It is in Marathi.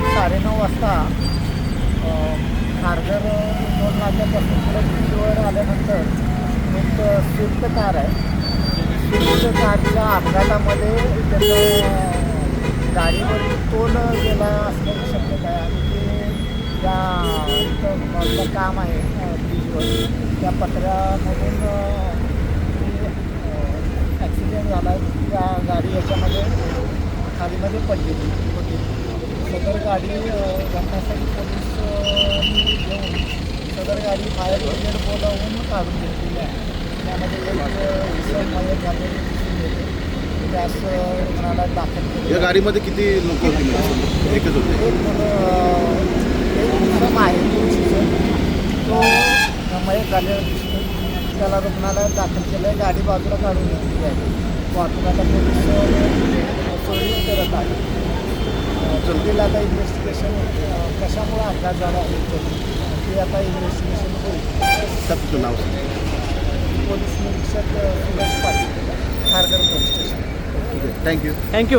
साडेनऊ वाजता खारघर दोन नाक्यापासून पुढे ब्रिजवर आल्यानंतर एक स्विफ्ट कार आहे. स्विफ्ट कारच्या अपघातामध्ये त्याचं गाडीवर तोल गेला असण्याची शक्यता आहे. आणि ते त्या इथं काम आहे ब्रिजवर. त्या पत्र्यामधून ॲक्सिडेंट झाला त्या गाडी याच्यामध्ये खालीमध्ये पडलेली होती. सदर गाडी घटनास्थळी पोलीस घेऊन सदर गाडी फायर ब्रिगेड बोलावून काढून घेतलेली आहे. त्यामध्ये एक झालेली दिसून येते. त्यास रुग्णालयात दाखल केले या गाडीमध्ये किती लोक होती म्हणजे? एकच होते. एक मुलं एक इसम आहे तो मयत झालेला दिसतो त्याला रुग्णालयात दाखल केलं आहे गाडी बाजूला काढून घेतलेली आहे. वाहतुकाचा पोलीस जल्दीला आता इन्व्हेस्टिगेशन कशामुळे अपघात झाला आहे ते आता इन्व्हेस्टिगेशन होईल. तुझं नाव. पोलीस निरीक्षक सुरेश पाटील खारघर पोलीस स्टेशन. आहे थँक्यू थँक्यू